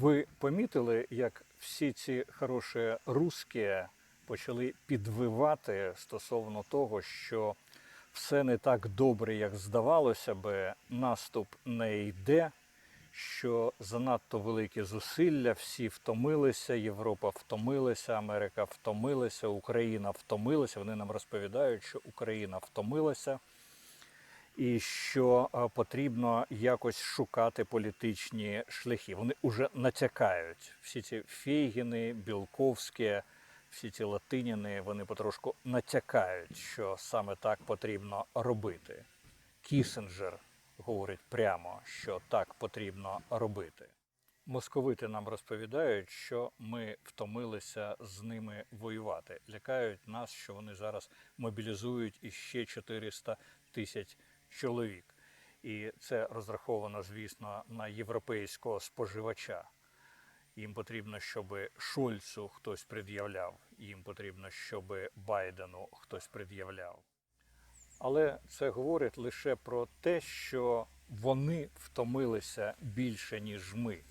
Ви помітили, як всі ці хороші русські почали підвивати стосовно того, що все не так добре, як здавалося би, наступ не йде, що занадто великі зусилля, всі втомилися, Європа втомилася, Америка втомилася, Україна втомилася. Вони нам розповідають, що Україна втомилася і що е, потрібно якось шукати політичні шляхи. Вони вже натякають. Всі ці Фейгіни, Білковські, всі ці латиніни, вони потрошку натякають, що саме так потрібно робити. Кісінджер говорить прямо, що так потрібно робити. Московити нам розповідають, що ми втомилися з ними воювати. Лякають нас, що вони зараз мобілізують іще 400 тисяч чоловік. І це розраховано, звісно, на європейського споживача. Їм потрібно, щоб Шольцу хтось пред'являв, їм потрібно, щоб Байдену хтось пред'являв. Але це говорить лише про те, що вони втомилися більше, ніж ми.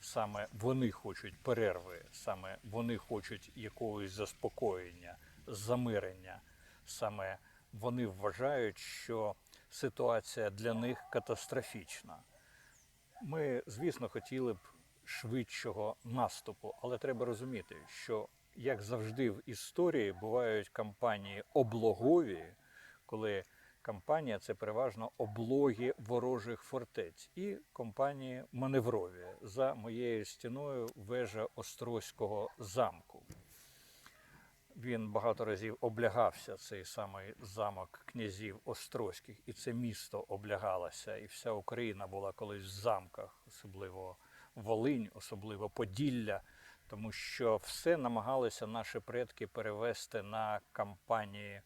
Саме вони хочуть перерви, саме вони хочуть якогось заспокоєння, замирення. Саме вони вважають, що ситуація для них катастрофічна. Ми, звісно, хотіли б швидшого наступу, але треба розуміти, що як завжди в історії бувають кампанії облогові, коли кампанія це переважно облоги ворожих фортець, і кампанії маневрові за моєю стіною вежа Острозького замку. Він багато разів облягався, цей самий замок князів Острозьких, і це місто облягалося, і вся Україна була колись в замках, особливо Волинь, особливо Поділля, тому що все намагалися наші предки перевести на кампанії,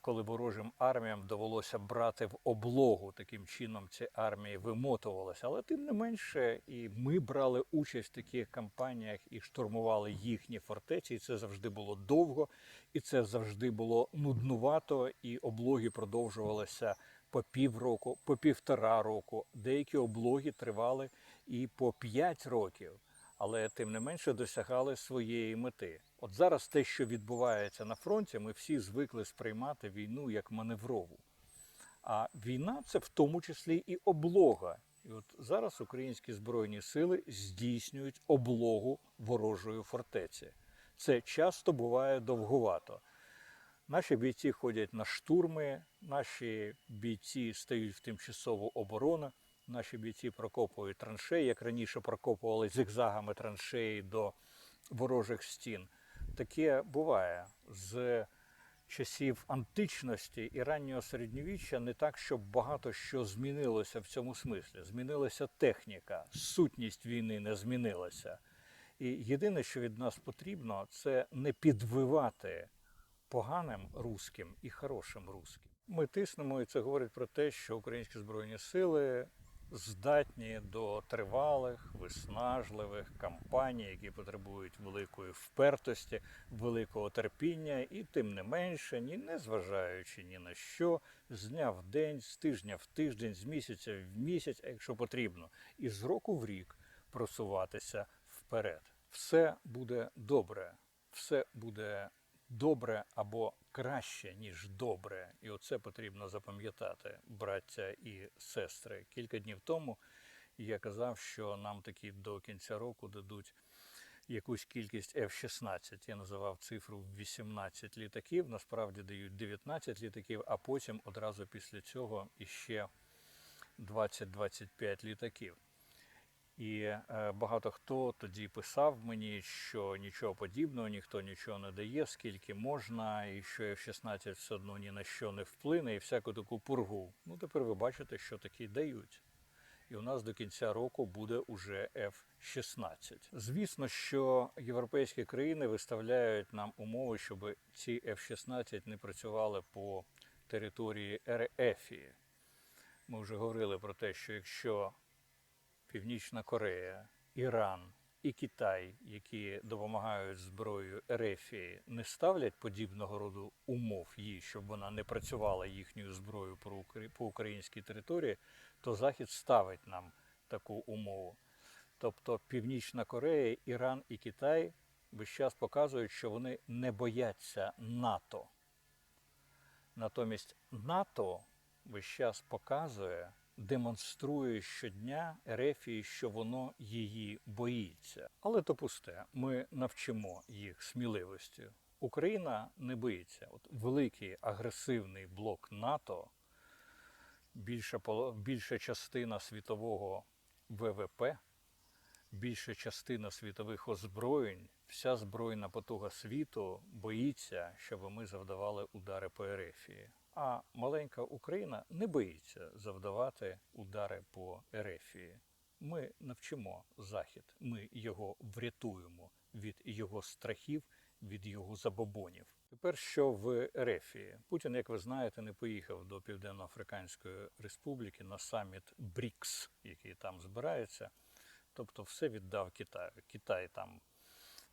коли ворожим арміям довелося брати в облогу. Таким чином ці армії вимотувалися. Але тим не менше, і ми брали участь в таких кампаніях і штурмували їхні фортеці. І це завжди було довго, і це завжди було нуднувато, і облоги продовжувалися по півроку, по півтора року. Деякі облоги тривали і по п'ять років. Але тим не менше досягали своєї мети. От зараз те, що відбувається на фронті, ми всі звикли сприймати війну як маневрову. А війна це в тому числі і облога. І от зараз українські збройні сили здійснюють облогу ворожої фортеці. Це часто буває довгувато. Наші бійці ходять на штурми, наші бійці стають в тимчасову оборону, наші бійці прокопують траншеї, як раніше прокопували зигзагами траншеї до ворожих стін. Таке буває з часів античності і раннього середньовіччя не так, щоб багато що змінилося в цьому смислі. Змінилася техніка, сутність війни не змінилася. І єдине, що від нас потрібно, це не підвивати поганим русським і хорошим русським. Ми тиснемо, і це говорить про те, що українські збройні сили здатні до тривалих, виснажливих кампаній, які потребують великої впертості, великого терпіння, і тим не менше, ні не зважаючи ні на що, з дня в день, з тижня в тиждень, з місяця в місяць, а якщо потрібно, і з року в рік просуватися вперед. Все буде добре, все буде добре або краще, ніж добре. І оце потрібно запам'ятати, браття і сестри. Кілька днів тому я казав, що нам таки до кінця року дадуть якусь кількість F-16. Я називав цифру 18 літаків. Насправді дають 19 літаків, а потім одразу після цього іще 20-25 літаків. І е, багато хто тоді писав мені, що нічого подібного, ніхто нічого не дає, скільки можна, і що F-16 все одно ні на що не вплине, і всяку таку пургу. Ну тепер ви бачите, що такі дають. І у нас до кінця року буде уже F-16. Звісно, що європейські країни виставляють нам умови, щоб ці F-16 не працювали по території РФ. Ми вже говорили про те, що якщо Північна Корея, Іран і Китай, які допомагають зброєю Ерефії, не ставлять подібного роду умов їй, щоб вона не працювала їхньою зброєю по українській території, то Захід ставить нам таку умову. Тобто Північна Корея, Іран і Китай весь час показують, що вони не бояться НАТО. Натомість НАТО весь час показує, демонструє щодня Ерефії, що воно її боїться. Але то пусте, ми навчимо їх сміливості. Україна не боїться. От великий агресивний блок НАТО, більша, більша частина світового ВВП, більша частина світових озброєнь, вся збройна потуга світу боїться, щоб ми завдавали удари по Ерефії. А маленька Україна не боїться завдавати удари по Ерефії. Ми навчимо Захід, ми його врятуємо від його страхів, від його забобонів. Тепер що в Ерефії? Путін, як ви знаєте, не поїхав до Південно-Африканської Республіки на саміт БРІКС, який там збирається. Тобто все віддав Китаю. Китай там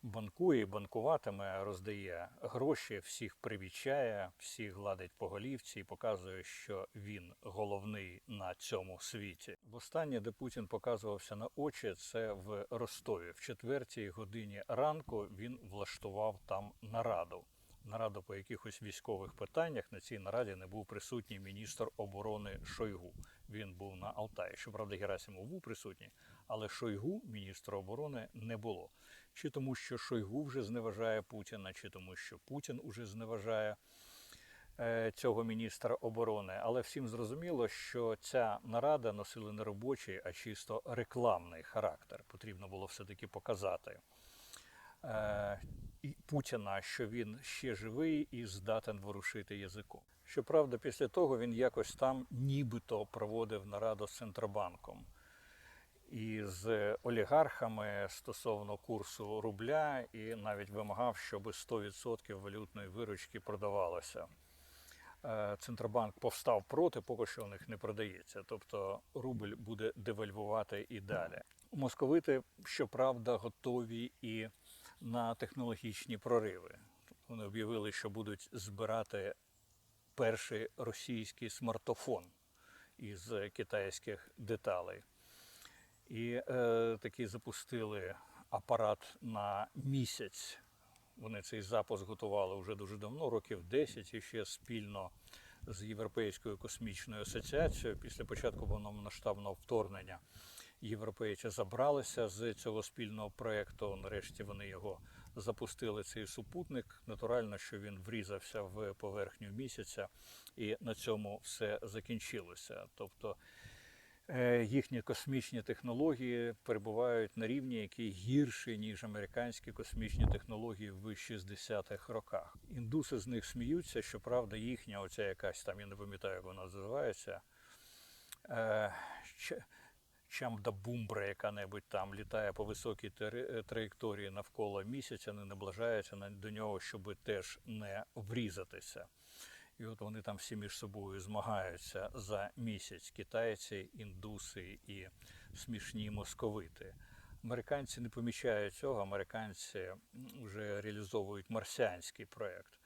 банкує, банкуватиме, роздає гроші, всіх привічає, всіх гладить по голівці і показує, що він головний на цьому світі. Востаннє, де Путін показувався на очі, це в Ростові. В четвертій годині ранку він влаштував там нараду. Нараду по якихось військових питаннях на цій нараді не був присутній міністр оборони Шойгу. Він був на Алтаї. Щоправда, Герасимов був присутній, але Шойгу, міністра оборони, не було. Чи тому, що Шойгу вже зневажає Путіна, чи тому, що Путін уже зневажає е, цього міністра оборони. Але всім зрозуміло, що ця нарада носила не робочий, а чисто рекламний характер. Потрібно було все-таки показати е, Путіна, що він ще живий і здатен ворушити язиком. Щоправда, після того він якось там нібито проводив нараду з Центробанком і з олігархами стосовно курсу рубля, і навіть вимагав, щоб 100% валютної виручки продавалося. Е, Центробанк повстав проти, поки що у них не продається. Тобто рубль буде девальвувати і далі. Московити, щоправда, готові і на технологічні прориви. Вони об'явили, що будуть збирати перший російський смартофон із китайських деталей. І е, таки запустили апарат на місяць. Вони цей запуск готували вже дуже давно, років 10, і ще спільно з Європейською космічною асоціацією. Після початку повномасштабного вторгнення європейці забралися з цього спільного проєкту. Нарешті вони його запустили. Цей супутник. Натурально, що він врізався в поверхню місяця, і на цьому все закінчилося. Тобто Е, їхні космічні технології перебувають на рівні, який гірший, ніж американські космічні технології в 60-х роках. Індуси з них сміються, щоправда, їхня, оця якась там, я не пам'ятаю, як вона називається. Е, Ч- Чамда-бумбра, яка-небудь там літає по високій траєкторії навколо місяця, не наближається до нього, щоб теж не врізатися. І от вони там всі між собою змагаються за місяць китайці, індуси і смішні московити. Американці не помічають цього, американці вже реалізовують марсіанський проєкт.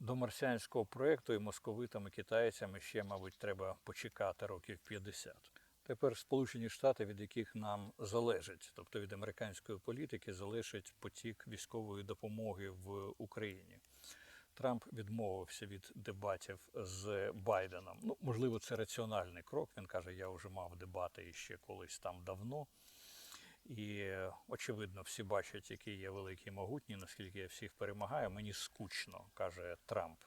До марсіанського проєкту і московитам, і китайцям ще, мабуть, треба почекати років 50. Тепер Сполучені Штати, від яких нам залежить, тобто від американської політики, залежить потік військової допомоги в Україні. Трамп відмовився від дебатів з Байденом. Ну, можливо, це раціональний крок. Він каже, я вже мав дебати іще колись там давно. І очевидно, всі бачать, який я великий і могутній, наскільки я всіх перемагаю. Мені скучно, каже Трамп.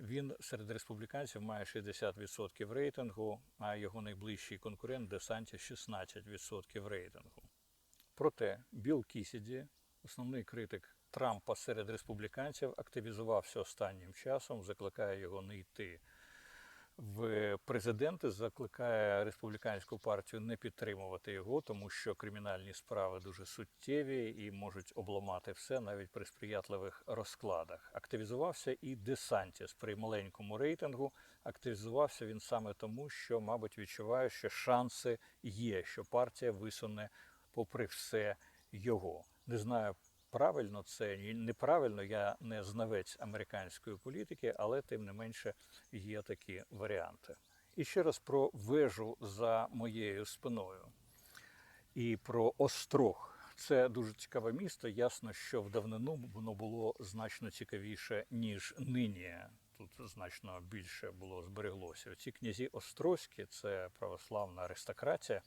Він серед республіканців має 60% рейтингу, а його найближчий конкурент Десанті 16% рейтингу. Проте Білл Кісіді, основний критик Трампа серед республіканців, активізувався останнім часом, закликає його не йти в президенти, закликає республіканську партію не підтримувати його, тому що кримінальні справи дуже суттєві і можуть обламати все навіть при сприятливих розкладах. Активізувався і Десантіс при маленькому рейтингу. Активізувався він саме тому, що, мабуть, відчуває, що шанси є, що партія висуне попри все його. Не знаю. Правильно це неправильно, я не знавець американської політики, але тим не менше є такі варіанти. І ще раз про вежу за моєю спиною. і про Острог. Це дуже цікаве місто. Ясно, що в давнину воно було значно цікавіше, ніж нині. Тут значно більше було збереглося. Ці князі Острозькі це православна аристократія,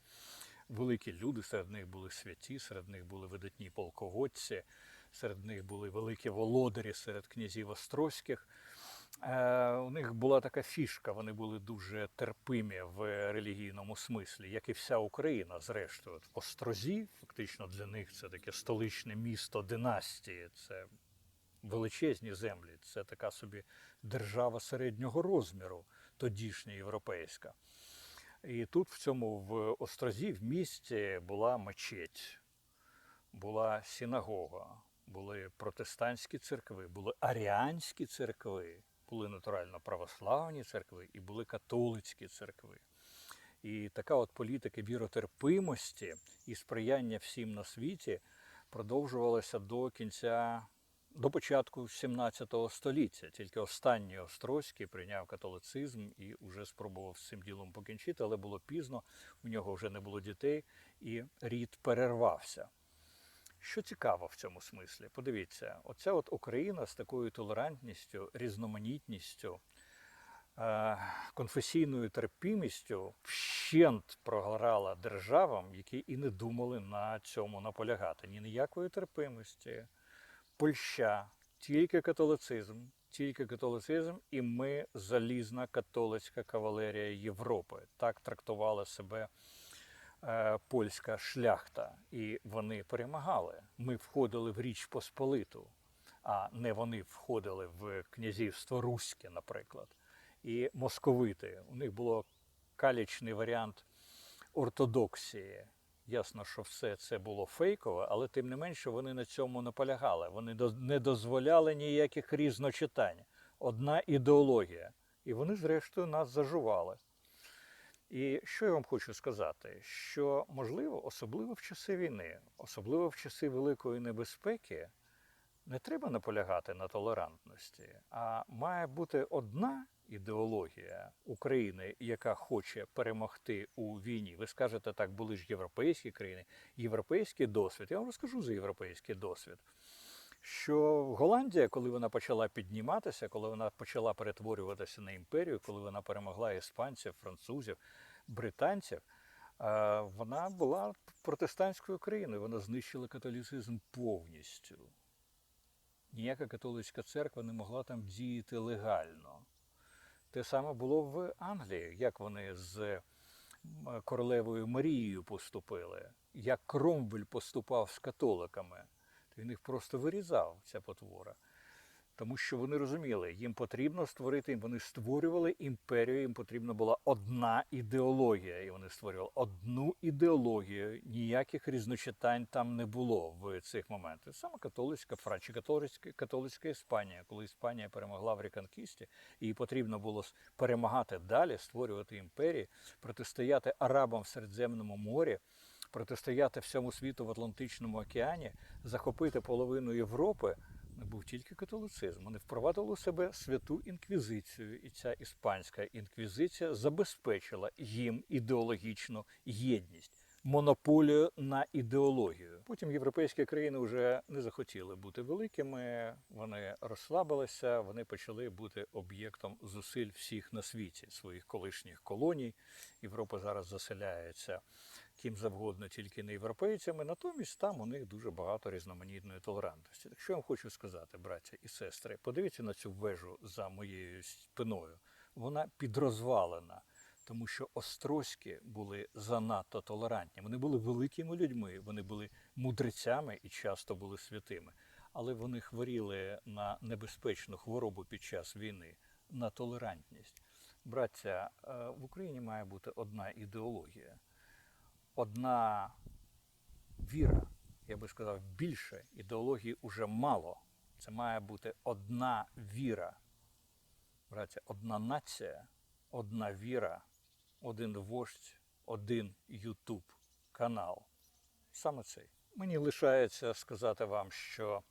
великі люди, серед них були святі, серед них були видатні полководці, серед них були великі володарі серед князів Острозьких. Е, у них була така фішка, вони були дуже терпимі в релігійному смислі, як і вся Україна, зрештою. От Острозі, фактично для них це таке столичне місто династії, це величезні землі, це така собі держава середнього розміру, тодішня європейська. І тут, в цьому в Острозі, в місті, була мечеть, була синагога, були протестантські церкви, були аріанські церкви, були натурально православні церкви і були католицькі церкви. І така от політика віротерпимості і сприяння всім на світі продовжувалася до кінця, до початку 17 століття. Тільки останній Острозький прийняв католицизм і вже спробував з цим ділом покінчити, але було пізно, у нього вже не було дітей, і рід перервався. Що цікаво в цьому смислі? Подивіться, оця от Україна з такою толерантністю, різноманітністю, е, конфесійною терпімістю вщент програла державам, які і не думали на цьому наполягати. Ні ніякої терпимості. Польща, тільки католицизм, тільки католицизм, і ми залізна католицька кавалерія Європи. Так трактувала себе е, польська шляхта, і вони перемагали. Ми входили в Річ Посполиту, а не вони входили в князівство Руське, наприклад. І московити. У них було калічний варіант ортодоксії. Ясно, що все це було фейкове, але тим не менше вони на цьому наполягали. Вони не дозволяли ніяких різночитань. Одна ідеологія. І вони, зрештою, нас зажували. І що я вам хочу сказати? Що можливо, особливо в часи війни, особливо в часи великої небезпеки, не треба наполягати на толерантності, а має бути одна ідеологія України, яка хоче перемогти у війні. Ви скажете, так були ж європейські країни, європейський досвід. Я вам розкажу за європейський досвід. Що Голландія, коли вона почала підніматися, коли вона почала перетворюватися на імперію, коли вона перемогла іспанців, французів, британців, вона була протестантською країною. Вона знищила католіцизм повністю. Ніяка католицька церква не могла там діяти легально. Те саме було в Англії, як вони з королевою Марією поступили, як Кромвель поступав з католиками. То він їх просто вирізав, ця потвора. Тому що вони розуміли, їм потрібно створити, вони створювали імперію, їм потрібна була одна ідеологія. І вони створювали одну ідеологію, ніяких різночитань там не було в цих моментах. Саме католицька Франція, католицька, католицька Іспанія, коли Іспанія перемогла в реконкісті, і потрібно було перемагати далі, створювати імперії, протистояти арабам в Середземному морі, протистояти всьому світу в Атлантичному океані, захопити половину Європи. Був тільки католицизм. Вони впровадили у себе святу інквізицію, і ця іспанська інквізиція забезпечила їм ідеологічну єдність, монополію на ідеологію. Потім європейські країни вже не захотіли бути великими. Вони розслабилися, вони почали бути об'єктом зусиль всіх на світі, своїх колишніх колоній. Європа зараз заселяється ким завгодно, тільки не європейцями. Натомість там у них дуже багато різноманітної толерантності. Так що я вам хочу сказати, браття і сестри, подивіться на цю вежу за моєю спиною. Вона підрозвалена, тому що острозькі були занадто толерантні. Вони були великими людьми, вони були мудрецями і часто були святими. Але вони хворіли на небезпечну хворобу під час війни, на толерантність. Браття, е, в Україні має бути одна ідеологія одна віра, я би сказав, більше ідеології уже мало. Це має бути одна віра. Браття, одна нація, одна віра, один вождь, один Ютуб канал. Саме цей. Мені лишається сказати вам, що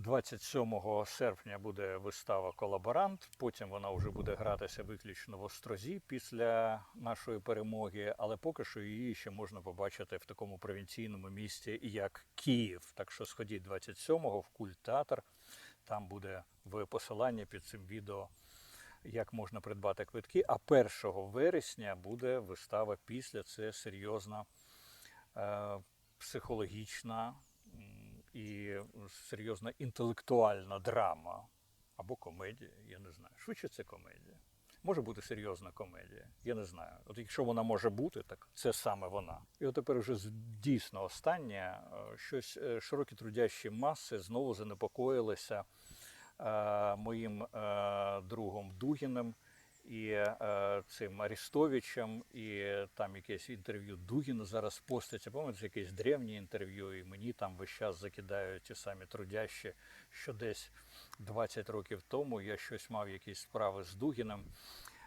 27 серпня буде вистава Колаборант. Потім вона вже буде гратися виключно в Острозі після нашої перемоги. Але поки що її ще можна побачити в такому провінційному місті, як Київ. Так що сходіть 27-го в культтеатр. Там буде в посиланні під цим відео, як можна придбати квитки. А 1 вересня буде вистава після. Це серйозна е, психологічна і серйозна інтелектуальна драма або комедія, я не знаю. Швидше це комедія. Може бути серйозна комедія, я не знаю. От якщо вона може бути, так це саме вона. І от тепер вже дійсно останнє, е, щось е, широкі трудящі маси знову занепокоїлися е, моїм е, другом Дугіним і е, цим Арістовичем, і там якесь інтерв'ю Дугіна зараз поститься. Пам'ятаєте, якесь древнє інтерв'ю, і мені там весь час закидають ті самі трудящі, що десь 20 років тому я щось мав якісь справи з Дугіним.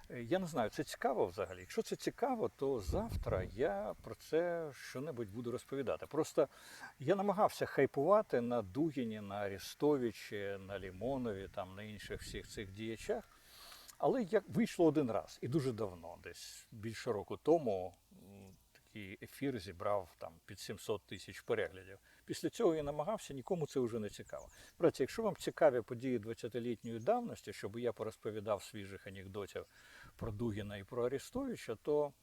Е, Я не знаю, це цікаво взагалі. Якщо це цікаво, то завтра я про це що-небудь буду розповідати. Просто я намагався хайпувати на Дугіні, на Арістовичі, на Лімонові, там на інших всіх цих діячах. Але як вийшло один раз і дуже давно, десь більше року тому, такий ефір зібрав там під 700 тисяч переглядів. Після цього я намагався, нікому це вже не цікаво. Браті, якщо вам цікаві події 20-літньої давності, щоб я порозповідав свіжих анекдотів про Дугіна і про Арістовича, то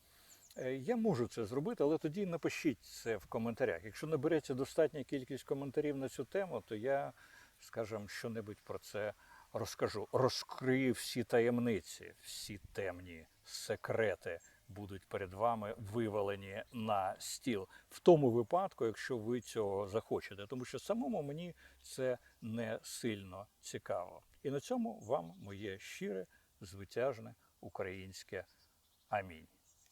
е, я можу це зробити, але тоді напишіть це в коментарях. Якщо набереться достатня кількість коментарів на цю тему, то я, скажімо, що-небудь про це розкажу. Розкрию всі таємниці, всі темні секрети будуть перед вами вивалені на стіл. В тому випадку, якщо ви цього захочете, тому що самому мені це не сильно цікаво. І на цьому вам моє щире, звитяжне українське амінь.